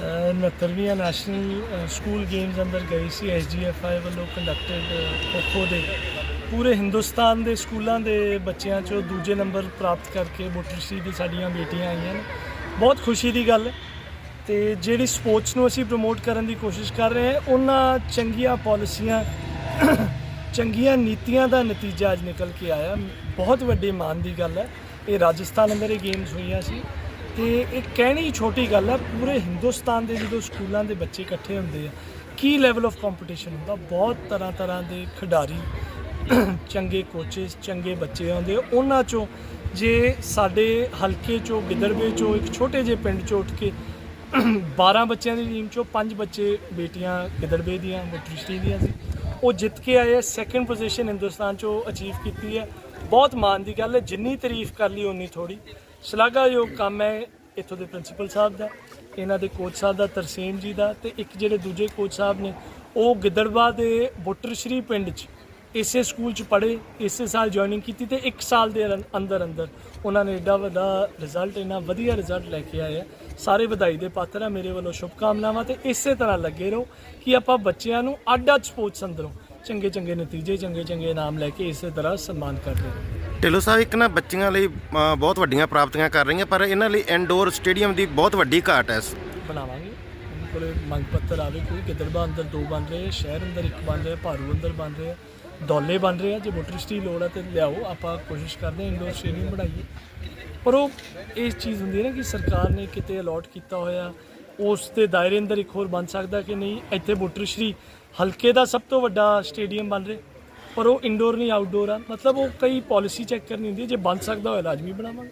69ਵੀਂ national school games ਅੰਦਰ ਗਈ ਸੀ ਐਸਜੀਐਫਆਈ ਵੱਲੋਂ ਕੰਡਕਟਡ ਖੋ ਦੇ। ਪੂਰੇ ਹਿੰਦੁਸਤਾਨ ਦੇ ਸਕੂਲਾਂ ਦੇ ਬੱਚਿਆਂ ਚੋਂ ਦੂਜੇ ਨੰਬਰ ਪ੍ਰਾਪਤ ਕਰਕੇ ਬੁੱਟਰਸ਼ੀ ਦੀ ਸਾਡੀਆਂ ਬੇਟੀਆਂ ਆਈਆਂ ਨੇ। ਬਹੁਤ ਖੁਸ਼ੀ ਦੀ ਗੱਲ ਹੈ। ਤੇ ਜਿਹੜੀ ਸਪੋਰਟਸ ਨੂੰ ਅਸੀਂ ਪ੍ਰਮੋਟ ਕਰਨ ਦੀ ਕੋਸ਼ਿਸ਼ ਕਰ ਰਹੇ ਹਾਂ, ਉਹਨਾਂ ਚੰਗੀਆਂ ਪਾਲਿਸੀਆਂ ਚੰਗੀਆਂ ਨੀਤੀਆਂ ਦਾ ਨਤੀਜਾ ਅੱਜ ਨਿਕਲ ਕੇ ਆਇਆ। ਬਹੁਤ ਵੱਡੇ ਮਾਣ ਦੀ ਗੱਲ ਹੈ। ਇਹ ਰਾਜਸਥਾਨ ਅੰਦਰ ਇਹ ਗੇਮਸ ਹੋਈਆਂ ਸੀ। ਤੇ ਇਹ ਕਹਿਣੀ ਛੋਟੀ ਗੱਲ ਹੈ ਪੂਰੇ ਹਿੰਦੁਸਤਾਨ ਦੇ ਜਦੋਂ ਸਕੂਲਾਂ ਦੇ ਬੱਚੇ ਇਕੱਠੇ ਹੁੰਦੇ ਆ, ਕੀ ਲੈਵਲ ਆਫ ਕੰਪੀਟੀਸ਼ਨ ਹੁੰਦਾ? ਬਹੁਤ ਤਰ੍ਹਾਂ ਤਰ੍ਹਾਂ ਦੇ ਖਿਡਾਰੀ, ਚੰਗੇ ਕੋਚਸ ਚੰਗੇ ਬੱਚੇ ਆਉਂਦੇ ਉਹਨਾਂ ਚੋਂ ਜੇ ਸਾਡੇ ਹਲਕੇ ਚੋਂ, ਗਿੱਦੜਵੇ ਚੋਂ, ਇੱਕ ਛੋਟੇ ਜਿਹੇ ਪਿੰਡ ਚੋਂ ਉੱਠ ਕੇ 12 ਬੱਚਿਆਂ ਦੀ ਟੀਮ ਚੋਂ 5 ਬੱਚੇ ਬੇਟੀਆਂ ਗਿੱਦੜਵੇ ਦੀਆਂ, ਬੁੱਟਰਸ਼ਟੀ ਦੀਆਂ ਸੀ, ਉਹ ਜਿੱਤ ਕੇ ਆਏ ਸੈਕੰਡ ਪੋਜੀਸ਼ਨ ਹਿੰਦੁਸਤਾਨ ਚੋਂ ਅਚੀਵ ਕੀਤੀ ਹੈ ਬਹੁਤ ਮਾਣ ਦੀ ਗੱਲ ਹੈ ਜਿੰਨੀ ਤਾਰੀਫ ਕਰ ਲਈ ਉਨੀ ਥੋੜੀ ਸ਼ਲਾਘਾਯੋਗ ਕੰਮ ਹੈ ਇੱਥੋਂ ਦੇ ਪ੍ਰਿੰਸੀਪਲ ਸਾਹਿਬ ਦਾ, ਇਹਨਾਂ ਦੇ ਕੋਚ ਸਾਹਿਬ ਦਾ, ਤਰਸੇਮ ਜੀ ਦਾ ਤੇ ਇੱਕ ਜਿਹੜੇ ਦੂਜੇ ਕੋਚ ਸਾਹਿਬ ਨੇ, ਉਹ ਗਿੱਦੜਵਾ ਦੇ ਬੁੱਟਰਸ਼ਰੀ ਪਿੰਡ 'ਚ ਇਸੇ ਸਕੂਲ 'ਚ ਪੜ੍ਹੇ, ਇਸੇ ਸਾਲ ਜੁਆਇਨਿੰਗ ਕੀਤੀ ਤੇ 1 ਸਾਲ ਦੇ ਰਨ- ਅੰਦਰ ਅੰਦਰ ਉਹਨਾਂ ਨੇ ਏਡਾ ਵੱਡਾ ਰਿਜ਼ਲਟ ਇਹਨਾਂ ਵਧੀਆ ਰਿਜ਼ਲਟ ਲੈ ਕੇ ਆਏ ਆ। ਸਾਰੇ ਵਧਾਈ ਦੇ ਪਾਤਰ ਆ, ਮੇਰੇ ਵੱਲੋਂ ਸ਼ੁਭਕਾਮਨਾਵਾਂ ਤੇ ਇਸੇ ਤਰ੍ਹਾਂ ਲੱਗੇ ਰਹੋ ਕਿ ਆਪਾਂ ਬੱਚਿਆਂ ਨੂੰ ਅੱਡ ਅੱਡ ਸਪੋਰਟਸ ਅੰਦਰੋਂ ਚੰਗੇ ਚੰਗੇ ਨਤੀਜੇ ਚੰਗੇ ਚੰਗੇ ਇਨਾਮ ਲੈ ਕੇ ਇਸੇ ਤਰ੍ਹਾਂ ਸਨਮਾਨ ਕਰਦੇ ਰਹੋ ਢਿੱਲੋਂ ਸਾਹਿਬ ਇੱਕ ਨਾ ਬੱਚੀਆਂ ਲਈ ਅ, ਬਹੁਤ ਵੱਡੀਆਂ ਪ੍ਰਾਪਤੀਆਂ ਕਰ ਰਹੀਆਂ ਪਰ ਇਹਨਾਂ ਲਈ ਇਨਡੋਰ ਸਟੇਡੀਅਮ ਦੀ ਬਹੁਤ ਵੱਡੀ ਘਾਟ ਹੈ ਬਣਾਵਾਂਗੇ। ਉਹਨਾਂ ਕੋਲੇ ਮੰਗ ਪੱਤਰ ਆਵੇ ਕੋਈ ਗਿੱਦੜਬਾ ਅੰਦਰ ਦੋ ਬਣ ਰਹੇ ਆ, ਸ਼ਹਿਰ ਅੰਦਰ ਇੱਕ ਬਣ ਰਿਹਾ ਭਾਰੂ ਅੰਦਰ ਬਣ ਰਿਹਾ ਦੌਲੇ ਬਣ ਰਹੇ ਆ ਜੇ ਮੋਟਰਿਸਟੀ ਲੋੜ ਹੈ ਤੇ ਲਿਆਓ ਆਪਾਂ ਕੋਸ਼ਿਸ਼ ਕਰਦੇ ਹਾਂ ਇੰਡੋਰ ਸਟੇਡੀਅਮ ਬਣਾਈਏ। ਪਰ ਉਹ ਇਹ ਚੀਜ਼ ਹੁੰਦੀ ਹੈ ਨਾ ਕਿ ਸਰਕਾਰ ਨੇ ਕਿਤੇ ਅਲਾਟ ਕੀਤਾ ਹੋਇਆ ਉਸ ਦੇ ਦਾਇਰੇ ਅੰਦਰ ਇੱਕ ਹੋਰ ਬਣ ਸਕਦਾ ਕਿ ਨਹੀਂ? ਇੱਥੇ ਬੁੱਟਰਸ਼ਰੀ ਹਲਕੇ ਦਾ ਸਭ ਤੋਂ ਵੱਡਾ ਸਟੇਡੀਅਮ ਬਣ ਰਿਹਾ। ਪਰ ਉਹ ਇੰਡੋਰ ਨਹੀਂ ਆਊਟਡੋਰ ਆ। ਮਤਲਬ ਉਹ ਕਈ ਪਾਲਿਸੀ ਚੈੱਕ ਕਰਨੀ ਹੁੰਦੀ ਹੈ ਜੇ ਬਣ ਸਕਦਾ ਹੋਇਆ ਲਾਜ਼ਮੀ ਬਣਾਵਾਂਗੇ।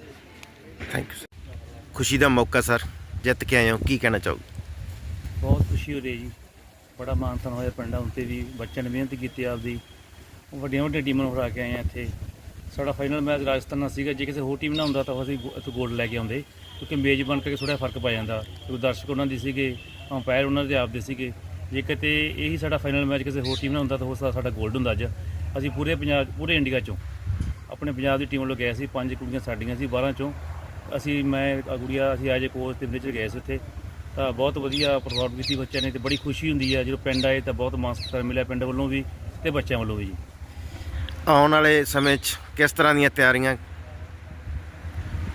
ਥੈਂਕ ਯੂ ਖੁਸ਼ੀ ਦਾ ਮੌਕਾ ਸਰ ਜਿੱਤ ਕੇ ਆਏ ਹੋ ਕੀ ਕਹਿਣਾ ਚਾਹੋਗੇ? ਬਹੁਤ ਖੁਸ਼ੀ ਹੋ ਰਹੀ ਹੈ ਜੀ। ਬੜਾ ਮਾਨਤਨ ਹੋਇਆ ਪਿੰਡਾਂ ਉੱਤੇ ਵੀ। ਬੱਚਿਆਂ ਨੇ ਮਿਹਨਤ ਕੀਤੀ ਆਪਦੀ। ਵੱਡੀਆਂ ਵੱਡੀਆਂ ਟੀਮਾਂ ਨੂੰ ਹਰਾ ਕੇ ਆਏ ਆ ਇੱਥੇ। ਸਾਡਾ ਫਾਈਨਲ ਮੈਚ ਰਾਜਸਥਾਨ ਨਾਲ ਸੀਗਾ। ਜੇ ਕਿਸੇ ਹੋਰ ਟੀਮ ਨਾਲ ਹੁੰਦਾ ਤਾਂ ਅਸੀਂ ਗੋ- ਇੱਥੋਂ ਗੋਲਡ ਲੈ ਕੇ ਆਉਂਦੇ। ਕਿਉਂਕਿ ਮੇਜ਼ਬਾਨ ਕਰਕੇ ਥੋੜਾ ਫ਼ਰਕ ਪੈ ਜਾਂਦਾ। ਕਿਉਂਕਿ ਦਰਸ਼ਕ ਉਹਨਾਂ ਦੀ ਸੀਗੇ ਅੰਪਾਇਰ ਉਹਨਾਂ ਦੇ ਆਪਦੇ ਸੀਗੇ। ਜੇ ਕਿਤੇ ਇਹੀ ਸਾਡਾ ਫਾਈਨਲ ਮੈਚ ਕਿਸੇ ਹੋਰ ਟੀਮ ਨਾਲ ਹੁੰਦਾ ਤਾਂ ਹੋ ਸਕਦਾ ਸਾਡਾ ਗੋਲਡ ਹੁੰਦਾ ਅੱਜ। ਅਸੀਂ ਪੂਰੇ ਪੰਜਾਬ ਪੂਰੇ ਇੰਡੀਆ ਚੋਂ ਆਪਣੇ ਪੰਜਾਬ ਦੀ ਟੀਮ ਵੱਲੋਂ ਗਏ ਸੀ ਪੰਜ ਕੁੜੀਆਂ ਸਾਡੀਆਂ ਸੀ 12 ਚੋਂ। ਅਸੀਂ ਮੈਂ ਆ ਗੁੜੀਆ ਅਸੀਂ ਅੱਜ ਕੋਚ ਤੇ ਮੈਨੇਜਰ ਗਏ ਸੀ ਉੱਥੇ। ਤਾਂ ਬਹੁਤ ਵਧੀਆ ਪਰਫਾਰਮ ਕੀਤੀ ਬੱਚਿਆਂ ਨੇ ਤੇ ਬੜੀ ਖੁਸ਼ੀ ਹੁੰਦੀ ਹੈ ਜਦੋਂ ਪਿੰਡ ਆਏ ਤਾਂ ਬਹੁਤ ਮਾਣ ਸਤਿਕਾਰ ਮਿਲਿਆ ਪਿੰਡ ਵੱਲੋਂ ਵੀ ਤੇ ਬੱਚਿਆਂ ਵੱਲੋਂ ਵੀ ਜੀ। ਆਉਣ ਵਾਲੇ ਸਮੇਂ 'ਚ ਕਿਸ ਤਰ੍ਹਾਂ ਦੀਆਂ ਤਿਆਰੀਆਂ?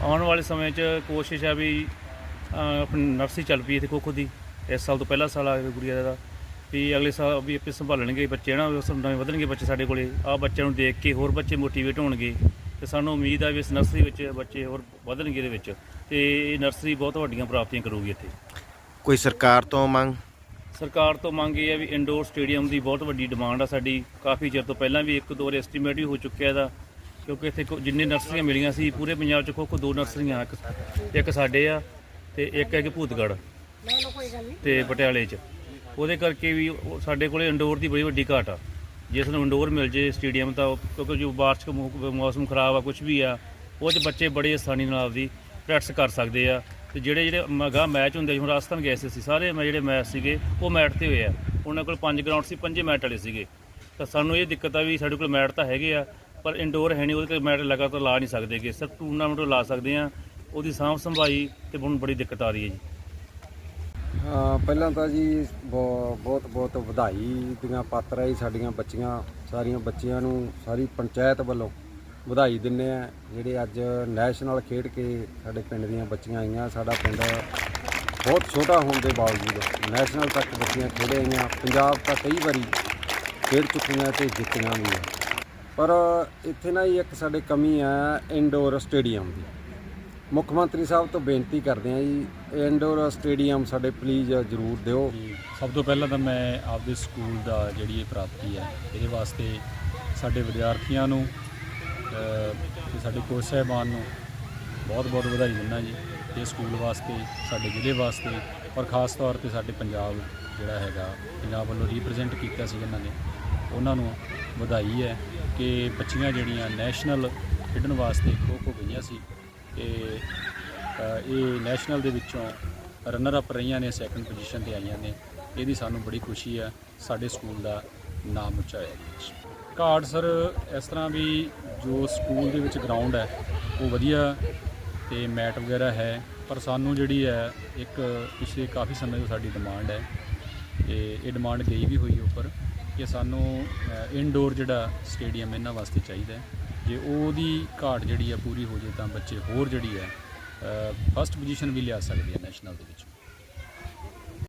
ਆਉਣ ਵਾਲੇ ਸਮੇਂ 'ਚ ਕੋਸ਼ਿਸ਼ ਹੈ ਵੀ ਆਪਣੀ ਨਰਸਰੀ ਚੱਲ ਪਈ ਇੱਥੇ ਖੋ ਦੀ। ਇਸ ਸਾਲ ਤੋਂ ਪਹਿਲਾ ਸਾਲ ਆ ਗੁੜੀਆ ਦਾ। ਵੀ ਅਗਲੇ ਸਾਲ ਵੀ ਆਪੇ ਸੰਭਾਲਣਗੇ ਬੱਚੇ ਨਾ ਉਸ ਨਵੇਂ ਵਧਣਗੇ ਬੱਚੇ ਸਾਡੇ ਕੋਲੇ। ਆ ਬੱਚਿਆਂ ਨੂੰ ਦੇਖ ਕੇ ਹੋਰ ਬੱਚੇ ਮੋਟੀਵੇਟ ਹੋਣਗੇ। ਤੇ ਸਾਨੂੰ ਉਮੀਦ ਆ ਵੀ ਇਸ ਨਰਸਰੀ ਵਿੱਚ ਬੱਚੇ ਹੋਰ ਵਧਣਗੇ ਇਹਦੇ ਵਿੱਚ। ਤੇ ਇਹ ਨਰਸਰੀ ਬਹੁਤ ਵੱਡੀਆਂ ਪ੍ਰਾਪਤੀਆਂ ਕਰੂਗੀ ਇੱਥੇ। ਕੋਈ ਸਰਕਾਰ ਤੋਂ ਮੰਗ? ਸਰਕਾਰ ਤੋਂ ਮੰਗ ਇਹ ਹੈ ਵੀ ਇੰਡੋਰ ਸਟੇਡੀਅਮ ਦੀ ਬਹੁਤ ਵੱਡੀ ਡਿਮਾਂਡ ਆ ਸਾਡੀ। ਕਾਫੀ ਚਿਰ ਤੋਂ ਪਹਿਲਾਂ ਵੀ ਇੱਕ ਦੋ ਵਾਰ ਐਸਟੀਮੇਟ ਵੀ ਹੋ ਚੁੱਕਿਆ ਇਹਦਾ। ਕਿਉਂਕਿ ਇੱਥੇ ਕੋ- ਜਿੰਨੇ ਨਰਸਰੀਆਂ ਮਿਲੀਆਂ ਸੀ ਪੂਰੇ ਪੰਜਾਬ 'ਚ ਖੋ ਖੋ ਦੋ ਨਰਸਰੀਆਂ ਇੱਕ ਇੱਕ ਸਾਡੇ ਆ ਤੇ ਇੱਕ ਹੈ ਕਿ ਭੂਤਗੜ੍ਹ। ਤੇ ਪਟਿਆਲੇ 'ਚ। ਉਹਦੇ ਕਰਕੇ ਵੀ ਉਹ- ਸਾਡੇ ਕੋਲੇ ਇੰਡੋਰ ਦੀ ਬੜੀ ਵੱਡੀ ਘਾਟ ਆ। ਜੇ ਸਾਨੂੰ ਇੰਡੋਰ ਮਿਲ ਜੇ ਸਟੇਡੀਅਮ ਤਾਂ ਉਹ- ਕਿਉਂਕਿ ਜੋ ਬਾਰਿਸ਼ ਦਾ ਮੌ- ਮੌਸਮ ਖਰਾਬ ਆ ਕੁਝ ਵੀ ਆ, ਉਹ 'ਚ ਬੱਚੇ ਬੜੇ ਆਸਾਨੀ ਨਾਲ ਆਪਦੀ ਪ੍ਰੈਕਟਿਸ ਕਰ ਸਕਦੇ ਆ। ਤੇ ਜਿਹੜੇ ਜਿਹੜੇ ਮਗਾ ਮੈਚ ਹੁੰਦੇ ਜਿਵੇਂ ਰਾਜਸਥਾਨ ਗਏ ਸੀ ਅਸੀਂ, ਸਾਰੇ ਮੈਂ ਜਿਹੜੇ ਮੈਚ ਸੀਗੇ, ਉਹ ਮੈਟ ਤੇ ਹੋਏ ਆ। ਉਹਨਾਂ ਕੋਲ ਪੰਜ ਗਰਾਊਂਡ ਸੀ, ਪੰਜੇ ਮੈਟ ਵਾਲੇ ਸੀਗੇ। ਤਾਂ ਸਾਨੂੰ ਇਹ ਦਿੱਕਤ ਆ ਵੀ ਸਾਡੇ ਕੋਲ ਮੈਟ ਤਾਂ ਹੈਗੇ ਆ, ਪਰ ਇੰਡੋਰ ਹੈ ਨਹੀਂ, ਉਹਦੇ ਤੇ ਮੈਟ ਲਗਾਤਾਰ ਲਾ ਨਹੀਂ ਸਕਦੇਗੇ ਸਿਰਫ ਟੂਰਨਾਮੈਂਟ ਲਾ ਸਕਦੇ ਆ। ਉਹਦੀ ਸਾਂਭ ਸੰਭਾਈ ਤੇ ਹੁਣ ਬੜੀ ਦਿੱਕਤ ਆ ਰਹੀ ਹੈ ਜੀ। ਪਹਿਲਾਂ ਤਾਂ ਜੀ ਬਹੁ- ਬਹੁਤ ਬਹੁਤ ਵਧਾਈ ਦੀਆਂ ਪਾਤਰ ਹੈ ਜੀ ਸਾਡੀਆਂ ਬੱਚੀਆਂ, ਸਾਰੀਆਂ ਬੱਚੀਆਂ ਨੂੰ ਸਾਰੀ ਪੰਚਾਇਤ ਵੱਲੋਂ ਵਧਾਈ ਦਿੰਨੇ ਆ ਜਿਹੜੇ ਅੱਜ ਨੈਸ਼ਨਲ ਖੇਡ ਕੇ ਸਾਡੇ ਪਿੰਡ ਦੀਆਂ ਬੱਚੀਆਂ ਆਈਆਂ, ਸਾਡਾ ਪਿੰਡ ਬਹੁਤ ਛੋਟਾ ਹੋਣ ਦੇ ਬਾਵਜੂਦ ਨੈਸ਼ਨਲ ਤੱਕ ਬੱਚੀਆਂ ਖੇਡੇ ਆਈਆਂ ਪੰਜਾਬ ਤਾਂ ਕਈ ਵਾਰੀ ਖੇਡ ਚੁੱਕੀਆਂ ਤੇ ਜਿੱਤੀਆਂ ਵੀ ਆ। ਪਰ ਇੱਥੇ ਨਾ ਜੀ ਇੱਕ ਸਾਡੇ ਕਮੀ ਆ ਇਨਡੋਰ ਸਟੇਡੀਅਮ ਦੀ। ਮੁੱਖ ਮੰਤਰੀ ਸਾਹਿਬ ਤੋਂ ਬੇਨਤੀ ਕਰਦੇ ਹਾਂ ਜੀ ਇੰਡੋਰ ਸਟੇਡੀਅਮ ਸਾਡੇ ਪਲੀਜ਼ ਜ਼ਰੂਰ ਦਿਓ। ਸਭ ਤੋਂ ਪਹਿਲਾਂ ਤਾਂ ਮੈਂ ਆਪਦੇ ਸਕੂਲ ਦਾ ਜਿਹੜੀ ਇਹ ਪ੍ਰਾਪਤੀ ਹੈ ਇਹਦੇ ਵਾਸਤੇ ਸਾਡੇ ਵਿਦਿਆਰਥੀਆਂ ਨੂੰ ਅ, ਤੇ ਸਾਡੇ ਕੋਚ ਸਾਹਿਬਾਨ ਨੂੰ ਬਹੁਤ ਬਹੁਤ ਵਧਾਈ ਦਿੰਦਾ ਜੀ। ਇਹ ਸਕੂਲ ਵਾਸਤੇ ਸਾਡੇ ਜ਼ਿਲ੍ਹੇ ਵਾਸਤੇ ਔਰ ਖਾਸ ਤੌਰ ਤੇ ਸਾਡੇ ਪੰਜਾਬ ਜਿਹੜਾ ਹੈਗਾ ਪੰਜਾਬ ਵੱਲੋਂ ਰਿਪਰੈਜ਼ੈਂਟ ਕੀਤਾ ਸੀ ਇਹਨਾਂ ਨੇ। ਉਹਨਾਂ ਨੂੰ ਵਧਾਈ ਹੈ ਕਿ ਬੱਚੀਆਂ ਜਿਹੜੀਆਂ ਨੈਸ਼ਨਲ ਖੇਡਣ ਵਾਸਤੇ ਖੋ ਖੋ ਗਈਆਂ ਸੀ ਤੇ ਇਹ ਨੈਸ਼ਨਲ ਦੇ ਵਿੱਚੋਂ ਰਨਰ ਅਪ ਰਹੀਆਂ ਨੇ ਸੈਕੰਡ ਪੋਜੀਸ਼ਨ ਤੇ ਆਈਆਂ ਨੇ। ਇਹਦੀ ਸਾਨੂੰ ਬੜੀ ਖੁਸ਼ੀ ਹੈ, ਸਾਡੇ ਸਕੂਲ ਦਾ ਨਾਮ ਉੱਚਾ ਹੋਇਆ ਕਾਰਡ ਸਰ ਇਸ ਤਰ੍ਹਾਂ ਵੀ ਜੋ ਸਕੂਲ ਦੇ ਵਿੱਚ ਗਰਾਊਂਡ ਹੈ, ਉਹ ਵਧੀਆ ਤੇ ਮੈਟ ਵਗੈਰਾ ਹੈ, ਪਰ ਸਾਨੂੰ ਜਿਹੜੀ ਹੈ, ਇੱਕ ਪਿਛਲੇ ਕਾਫੀ ਸਮੇਂ ਤੋਂ ਸਾਡੀ ਡਿਮਾਂਡ ਹੈ ਤੇ ਇਹ ਡਿਮਾਂਡ ਗਈ ਵੀ ਹੋਈ ਉੱਪਰ ਕਿ ਸਾਨੂੰ ਇਨਡੋਰ ਜਿਹੜਾ ਸਟੇਡੀਅਮ ਇਹਨਾਂ ਵਾਸਤੇ ਚਾਹੀਦਾ ਹੈ। ਜੇ ਉਹਦੀ ਘਾਟ ਜਿਹੜੀ ਆ ਪੂਰੀ ਹੋ ਜੇ ਤਾਂ ਬੱਚੇ ਹੋਰ ਜਿਹੜੀ ਹੈ ਫਸਟ ਪੋਜੀਸ਼ਨ ਵੀ ਲਿਆ ਸਕਦੇ ਆ ਨੈਸ਼ਨਲ ਦੇ ਵਿੱਚ।